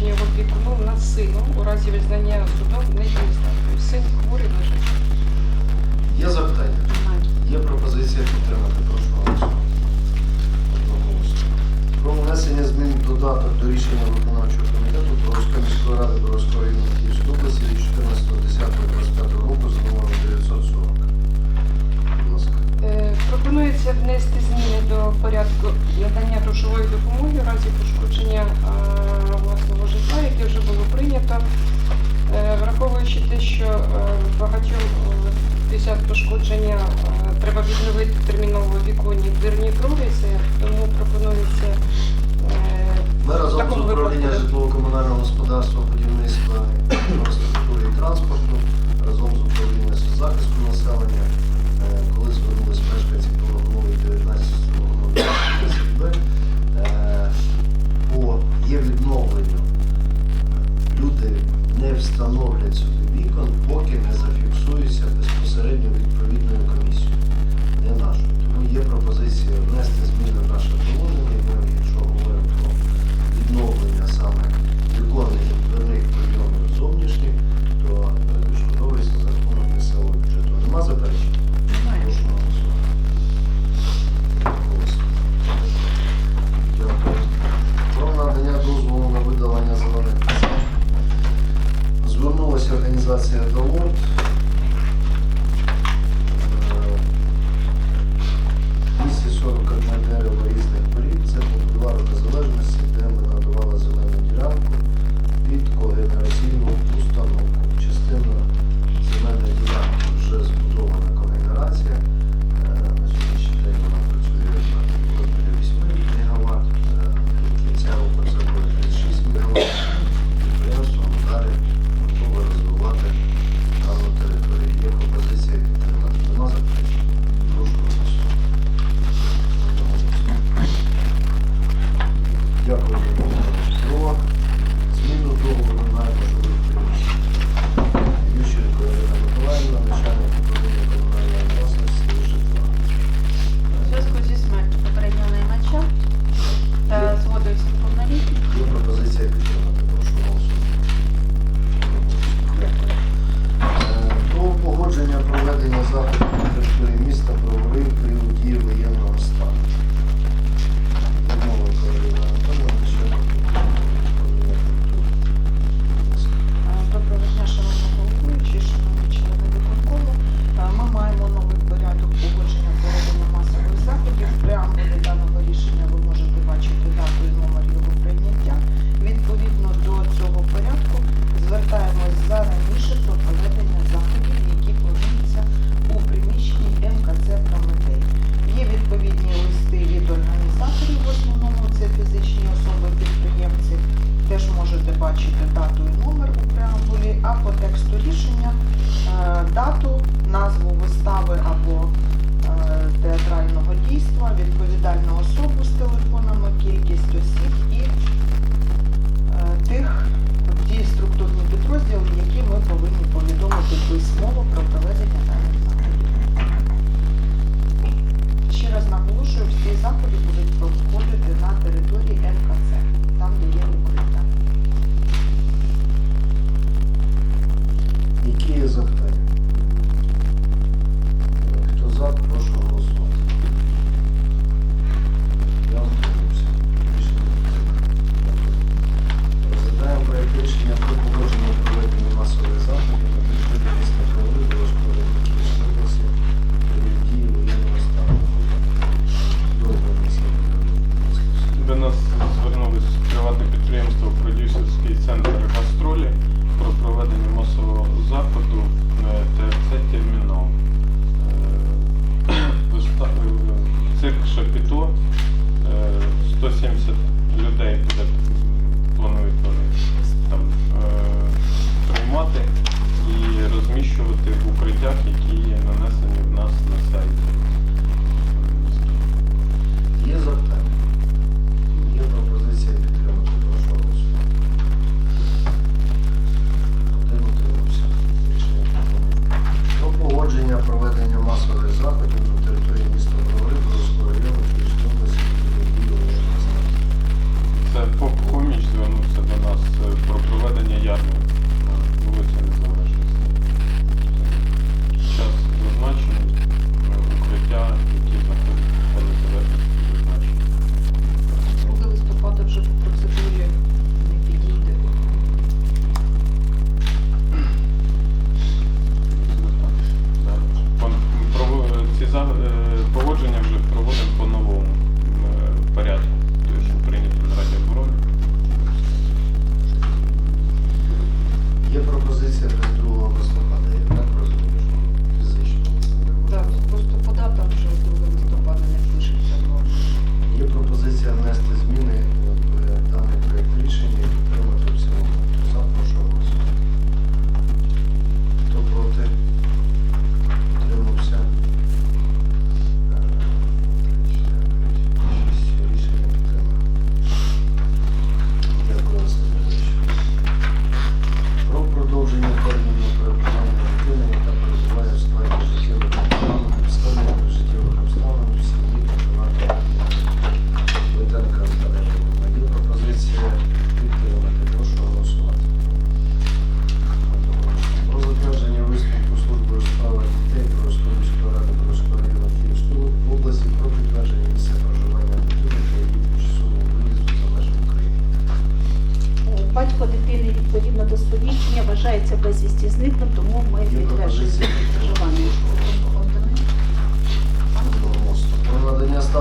підвищення віку був ну, на силу ну, у разі визнання судом недійсним. Син хворий лежить. Є запитання? Є пропозиція підтримати. Прошу голосувати. Про внесення змін додаток до рішення виконавчого комітету Боровської міської ради Боровської району Київської області від 14.10.25 року за номером 940. Будь ласка. Е, пропонується внести зміни до порядку надання грошової допомоги в разі пошкодження те, що е, багатьом е, після пошкодження е, треба відновити терміново віконні в дирній провіці, тому пропонується. Ми разом з управлінням житлово-комунального господарства, будівництва інфраструктури і транспорту, разом з управлінням захисту населення, коли звернули встановлять сюди вікон, поки не зафіксується безпосередньо відповідною це фізичні особи-підприємці, теж можете бачити дату і номер у преамбулі, а по тексту рішення е, дату, назву вистави або е, театрального дійства, відповідальну особу з телефонами, кількість осіб і і розміщувати в укриттях, які нанесені в нас на сайті.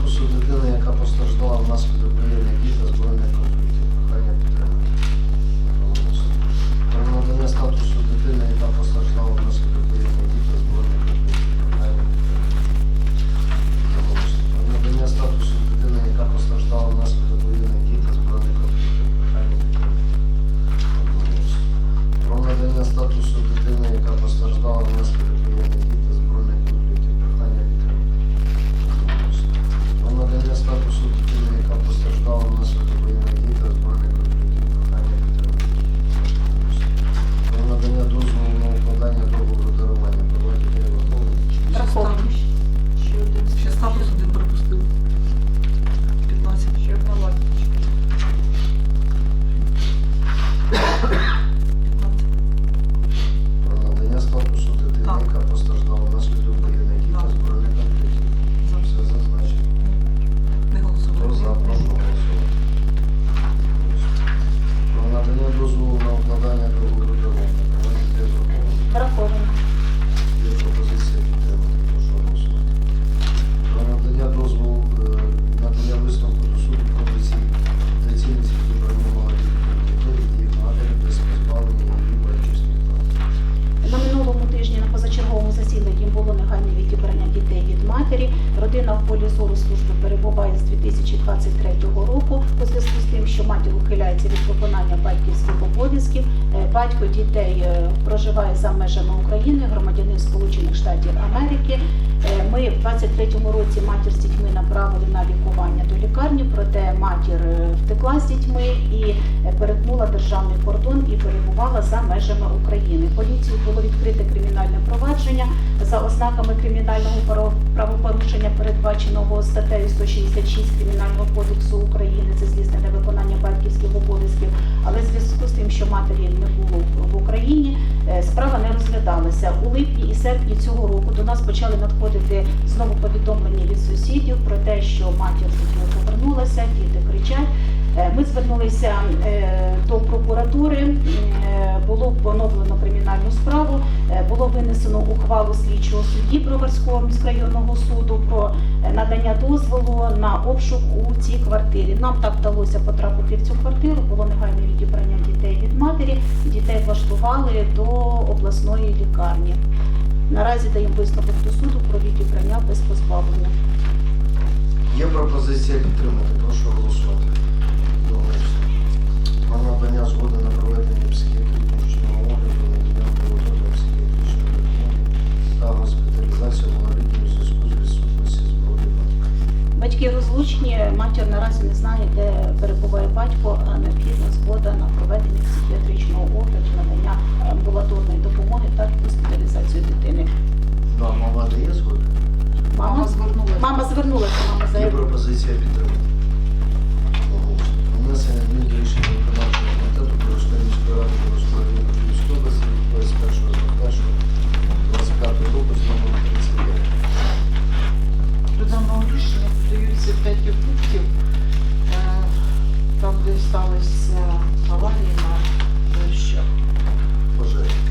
Статусу дитини, яка постраждала внаслідок воєнних дій та збройних конфліктів. Прохання підтримати. Про надання статусу дитини, яка постраждала внаслідок воєнних дій та збройних конфліктів. Прохання підтримати. Про надання статусу дитини, яка постраждала внаслідок воєнних дій збройних конфліктів. Прохання підтримати. Про надання статусу дитини, яка постраждала внаслідок позачерговому засіданні було негайне відібрання дітей від матері. Родина в полі зору служби перебуває з 2023 року у зв'язку з тим, що матір ухиляється від виконання батьківських обов'язків. Е, Батько дітей е, проживає за межами України, громадянин Сполучених Штатів Америки. Е, Ми в 23-му році матір з дітьми направили на лікування до лікарні, проте матір е, втекла з дітьми і е, перетнула державний кордон і перебувала за межами України. Поліцію було відкрите кримінальне провадження за ознаками кримінального правопорушення, передбаченого статтею 166 Кримінального кодексу України. Це злісне невиконання батьківських обов'язків. Але в зв'язку з тим, що матері не було в Україні, е, справа не розглядалася. У липні і серпні цього року до нас почали надходити знову повідомлення від сусідів про те, що матір з повернулася, діти кричать. Е, Ми звернулися е, до прокуратури, е, було поновлено кримінальну справу, було винесено ухвалу слідчого судді Броварського міськрайонного суду про надання дозволу на обшук у цій квартирі. Нам так вдалося потрапити в цю квартиру, було негайне відібрання дітей від матері, дітей влаштували до обласної лікарні. Наразі даємо висновок до суду про відібрання без позбавлення. Є пропозиція підтримати. Прошу голосувати. Про надання згоди на проведення психіатричного огляду, надання амбулаторної психіатричної допомоги та госпіталізацію малолітніх у зв'язку з відсутності зброї батька. Батьки розлучені, матір наразі не знає, де перебуває батько, а необхідна згода на проведення психіатричного огляду, надання амбулаторної допомоги та госпіталізацію дитини. Да, мама дає згоду? Мама, мама звернулася, мама Є заявила. пропозиція підтримати. Внесення змін до рішення виконавчого комітету про розширення міської ради про розпорядження Київської області від 21 25 року з номером 39. До даного рішення подаються 5 пунктів, е, там, де сталися аварії на дощах. Пожежі.